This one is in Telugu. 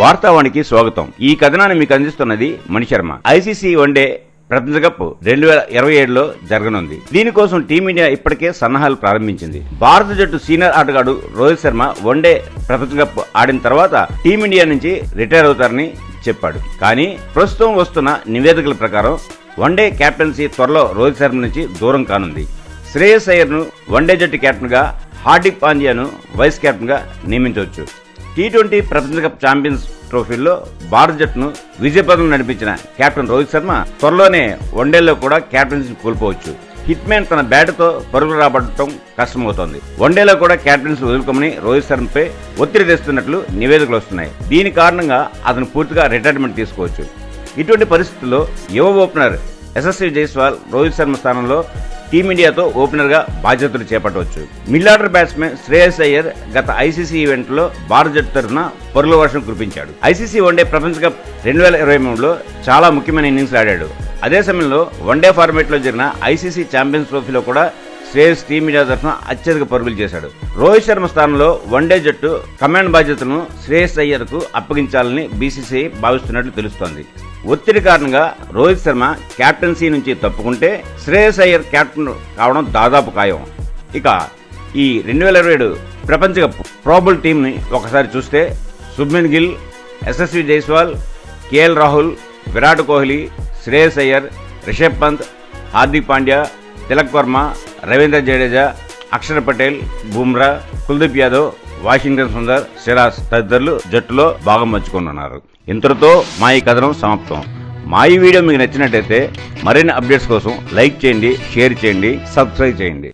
వార్తావానికి స్వాగతం. ఈ కథనాన్ని మీకు అందిస్తున్నది మణిశర్మ ఐసీసీ వన్డే ప్రపంచ కప్ రెండు వేల ఇరవై ఏడులో జరగనుంది. దీనికోసం టీమిండియా ఇప్పటికే సన్నాహాలు ప్రారంభించింది. భారత జట్టు సీనియర్ ఆటగాడు రోహిత్ శర్మ వన్డే ప్రపంచ కప్ ఆడిన తర్వాత టీమిండియా నుంచి రిటైర్ అవుతారని చెప్పాడు. కానీ ప్రస్తుతం వస్తున్న నివేదికల ప్రకారం వన్డే క్యాప్టెన్సీ త్వరలో రోహిత్ శర్మ నుంచి దూరం కానుంది. శ్రేయస్ అయ్యర్ను వన్డే జట్టు కెప్టెన్గా హార్దిక్ పాండ్యాను వైస్ కెప్టెన్గా నియమించవచ్చు. టీ ట్వంటీ ప్రపంచ కప్ ఛాంపియన్స్ ట్రోఫీల్లో భారత జట్టును విజయపథం నడిపించిన కెప్టెన్ రోహిత్ శర్మ త్వరలోనే వన్డేలో కూడా కెప్టెన్సీ కోల్పోవచ్చు. హిట్మ్యాన్ తన బ్యాట్తో పరుగులు రాబట్టడం కష్టమవుతోంది. వన్డేలో కూడా కెప్టెన్సీ వదులుకోమని రోహిత్ శర్మపై ఒత్తిడి తెస్తున్నట్లు నివేదికలు వస్తున్నాయి. దీని కారణంగా అతను పూర్తిగా రిటైర్మెంట్ తీసుకోవచ్చు. ఇటువంటి పరిస్థితుల్లో యువ ఓపెనర్ ఎస్ఎస్వి జైస్వాల్ రోహిత్ శర్మ స్థానంలో టీమిండియాతో ఓపెనర్గా బాధ్యతలు చేపట్టవచ్చు. Middle order batsmen Shreyas Iyer గత ఐసీసీ ఈవెంట్లో భారత జట్టు తరఫున పరుల వర్షం కురిపించాడు. ఐసీసీ వన్డే ప్రపంచ కప్ రెండు వేల ఇరవై మూడులో చాలా ముఖ్యమైన ఇన్నింగ్స్ ఆడాడు. అదే సమయంలో వన్డే ఫార్మేట్లో జరిగిన ఐసీసీ ఛాంపియన్స్ ట్రోఫీలో కూడా శ్రేయస్ టీమిండియా తరఫున అత్యధిక పరుగులు చేశాడు. రోహిత్ శర్మ స్థానంలో వన్డే జట్టు కమాండ్ బాధ్యతలను శ్రేయస్ అయ్యర్కు అప్పగించాలని బీసీసీఐ భావిస్తున్నట్లు తెలుస్తోంది. ఒత్తిడి కారణంగా రోహిత్ శర్మ కెప్టెన్సీ నుంచి తప్పుకుంటే శ్రేయస్ అయ్యర్ కెప్టెన్ కావడం దాదాపు ఖాయం. ఇక ఈ రెండు వేల ఇరవై ఏడు ప్రపంచ కప్ టీంని ఒకసారి చూస్తే శుభ్మన్ గిల్ యశస్వి జైస్వాల్ కేఎల్ రాహుల్ విరాట్ కోహ్లీ శ్రేయస్ అయ్యర్ రిషబ్ పంత్ హార్దిక్ పాండ్యా తిలక్ వర్మ రవీంద్ర జడేజా అక్షర్ పటేల్ బుమ్రా కుల్దీప్ యాదవ్ వాషింగ్టన్ సుందర్ సిరాజ్ తదితరులు జట్టులో భాగం పంచుకున్నారు ఇంతటితో మా ఈ కథనం సమాప్తం. మా ఈ వీడియో మీకు నచ్చినట్టయితే మరిన్ని అప్డేట్స్ కోసం లైక్ చేయండి షేర్ చేయండి సబ్స్క్రైబ్ చేయండి.